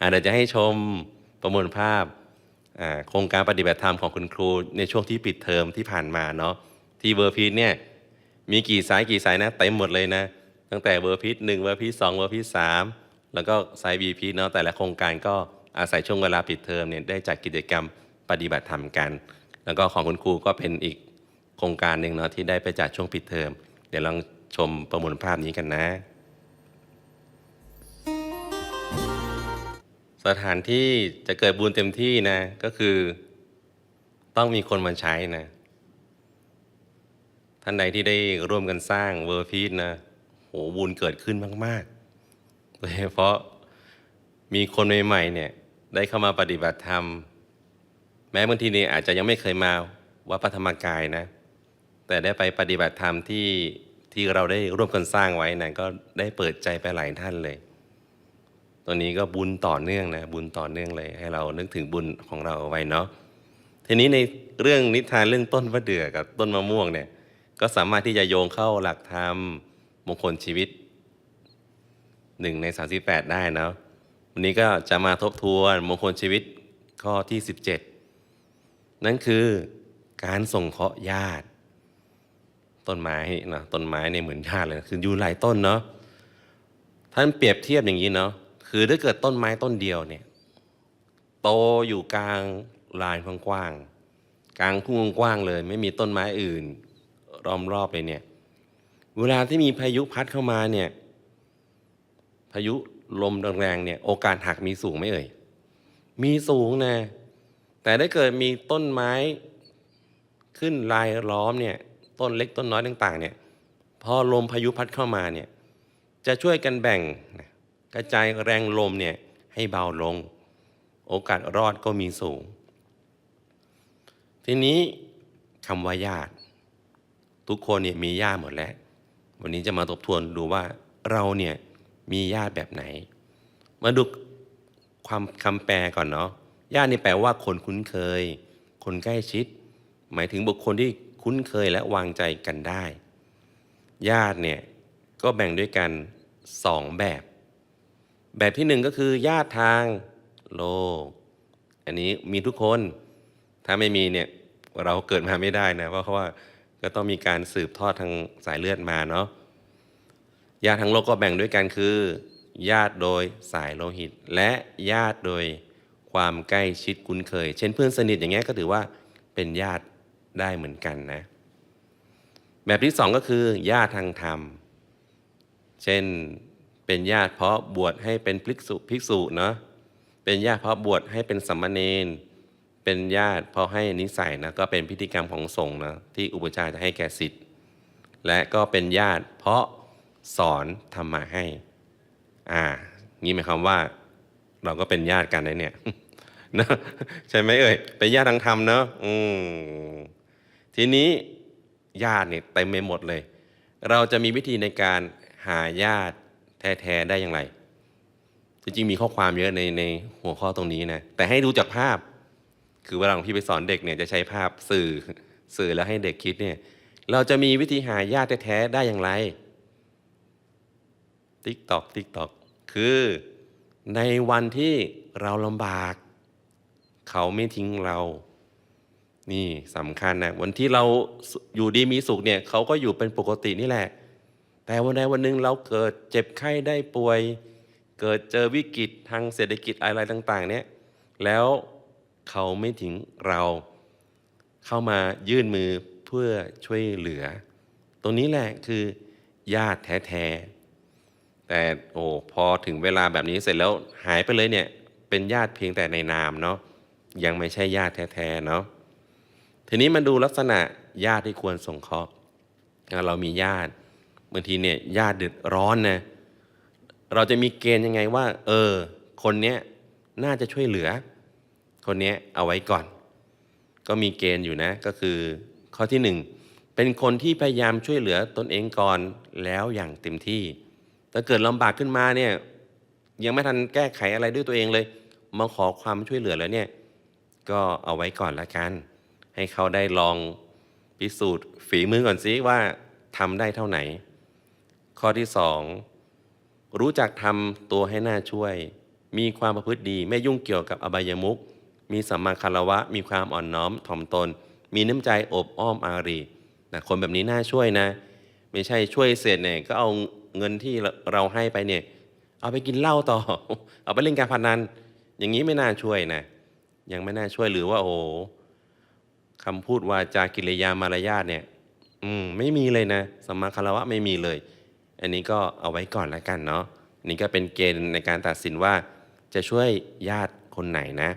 อาเดี๋ยวจะให้ชมประมวลภาพโครงการปฏิบัติธรรมของคุณครูในช่วงที่ปิดเทอมที่ผ่านมาเนาะที่เวอร์พีทเนี่ยมีกี่สายกี่สายนะเต็มหมดเลยนะ ตั้งแต่เวอร์พีทหนึ่งเวอร์พีทสองเวอร์พีทสามแล้วก็สายบีพีเนาะแต่ละโครงการก็อาศัยช่วงเวลาปิดเทอมเนี่ยได้จัดกิจกรรมปฏิบัติธรรมกัน แล้วก็ของคุณครูก็เป็นอีกโครงการหนึ่งเนาะที่ได้ไปจัดช่วงปิดเทอมเดี๋ยวลองชมประมวลภาพนี้กันนะ สถานที่จะเกิดบุญเต็มที่นะ ก็คือต้องมีคนมาใช้นะ ท่านใดที่ได้ร่วมกันสร้างเวอร์พีทนะโหบุญเกิดขึ้นมากๆโดยเฉพาะมีคนใหม่ๆเนี่ย ได้เข้ามาปฏิบัติธรรม แม้บางทีเนี่ยอาจจะยังไม่เคยมาวัดพระธรรมกายนะ แต่ได้ไปปฏิบัติธรรมที่ที่เราได้ร่วมกันสร้างไว้นะก็ได้เปิดใจไปหลายท่านเลย ตัวนี้ก็บุญต่อเนื่องนะบุญต่อเนื่องเลย ให้เรานึกถึงบุญของเราเอาไว้เนาะทีนี้ในเรื่องนิทานเรื่องต้นมะเดื่อกับต้นมะม่วงเนี่ยก็สามารถที่จะโยงเข้าหลักธรรมมงคลชีวิตหนึ่งใน 38 ได้เนาะวันนี้ก็จะมาทบทวนมงคลชีวิตข้อที่ 17 นั่นคือการส่งเคราะห์ญาติ ต้นไม้นะต้นไม้ในยเหมือนญาติเลยคืออยู่หลายต้นเนาะท่านเปรียบเทียบอย่างนี้เนาะ คือถ้าเกิดต้นไม้ต้นเดียวเนี่ย โตอยู่กลางลานกว้างๆกลางทุ่งกว้างเลย ไม่มีต้นไม้อื่นล้อมรอบเลยเนี่ย เวลาที่มีพายุพัดเข้ามาเนี่ย พายุลมแรงๆเนี่ย โอกาสหักมีสูงไหมเอ่ย มีสูงนะ แต่ถ้าเกิดมีต้นไม้ขึ้นรายล้อมเนี่ย ต้นเล็กต้นน้อยต่าง ๆ เนี่ย พอลมพายุพัดเข้ามาเนี่ย จะช่วยกันแบ่งนะ กระจายแรงลมเนี่ยให้เบาลง โอกาสรอดก็มีสูง ทีนี้คำว่าญาติ ทุกคนเนี่ยมีญาติหมดแล้ว วันนี้จะมาทบทวนดูว่าเราเนี่ยมีญาติแบบไหน มาดูความคำแปลก่อนเนาะญาตินี่แปลว่าคนคุ้นเคย คนใกล้ชิด หมายถึงบุคคลที่คุ้นเคยและวางใจกันได้ ญาติเนี่ยก็แบ่งด้วยกันสองแบบ แบบที่หนึ่งก็คือญาติทางโลก อันนี้มีทุกคน ถ้าไม่มีเนี่ยเราเกิดมาไม่ได้นะ เพราะว่าก็ต้องมีการสืบทอดทางสายเลือดมาเนาะ ญาติทางโลกก็แบ่งด้วยกันคือ ญาติโดยสายโลหิต และญาติโดยความใกล้ชิดคุ้นเคย เช่นเพื่อนสนิทอย่างเงี้ยก็ถือว่าเป็นญาติได้เหมือนกันนะ แบบที่สองก็คือญาติทางธรรม เช่น เป็นญาติเพราะบวชให้เป็นภิกษุภิกษุเนาะเป็นญาติเพราะบวชให้เป็นสัมมาเนนเป็นญาติเพราะให้นิสัยนะก็เป็นพิธีกรรมของสงฆ์นะที่อุปชาจะให้แก่สิทธิ์และก็เป็นญาติเพราะสอนธรรมะให้ อ่างี้หมายความว่า เราก็เป็นญาติกันนะเนี่ยนะใช่ไหมเอ่ยเป็นญาติทางธรรมเนาะอืมทีนี้ญาติเนี่ยเต็มไปหมดเลย เราจะมีวิธีในการหาญาติ แท้ๆได้อย่างไร จริงๆมีข้อความเยอะในในหัวข้อตรงนี้นะ แต่ให้ดูจากภาพ คือเวลาหลวงพี่ไปสอนเด็กเนี่ยจะใช้ภาพสื่อสื่อแล้วให้เด็กคิดเนี่ย เราจะมีวิธีหาญาติแท้ๆได้อย่างไรติ๊กตอกติ๊กตอกคือในวันที่เราลำบาก เขาไม่ทิ้งเรา นี่สำคัญนะวันที่เราอยู่ดีมีสุขเนี่ย เขาก็อยู่เป็นปกตินี่แหละ แต่วันใดวันหนึ่งเราเกิดเจ็บไข้ได้ป่วย เกิดเจอวิกฤตทางเศรษฐกิจอะไรต่างๆ เนี่ยแล้วเขาไม่ทิ้งเราเข้ามายื่นมือเพื่อช่วยเหลือ ตรงนี้แหละคือญาติแท้ๆแต่โอ้พอถึงเวลาแบบนี้เสร็จแล้วหายไปเลยเนี่ยเป็นญาติเพียงแต่ในนามเนาะยังไม่ใช่ญาติแท้ๆเนาะทีนี้มาดูลักษณะญาติที่ควรส่งเคราะห์เรามีญาติ บางทีเนี่ยญาติเดือดร้อนนะเราจะมีเกณฑ์ยังไงว่า เออ คนเนี้ยน่าจะช่วยเหลือ คนเนี้ยเอาไว้ก่อน ก็มีเกณฑ์อยู่นะ ก็คือข้อที่หนึ่งเป็นคนที่พยายามช่วยเหลือตนเองก่อนแล้วอย่างเต็มที่ถ้าเกิดลำบากขึ้นมาเนี่ยยังไม่ทันแก้ไขอะไรด้วยตัวเองเลยมาขอความช่วยเหลือแล้วเนี่ย ก็เอาไว้ก่อนละกัน ให้เขาได้ลองพิสูจน์ฝีมือก่อนซิว่าทำได้เท่าไหน ข้อที่สองรู้จักทำตัวให้น่าช่วย มีความประพฤติดีไม่ยุ่งเกี่ยวกับอบายมุขมีสัมมาคารวะ มีความอ่อนน้อมถ่อมตน มีน้ำใจอบอ้อมอารีนะคนแบบนี้น่าช่วยนะ ไม่ใช่ช่วยเสร็จเนี่ยก็เอาเงินที่เราให้ไปเนี่ยเอาไปกินเหล้าต่อ เอาไปเล่นการพนัน อย่างนี้ไม่น่าช่วยนะ ยังไม่น่าช่วยหรือว่า โอ้คำพูดวาจากิริยามารยาทเนี่ย อืมไม่มีเลยนะสัมมาคารวะไม่มีเลย อันนี้ก็เอาไว้ก่อนแล้วกันเนาะนี่ก็เป็นเกณฑ์ในการตัดสินว่าจะช่วยญาติคนไหนนะ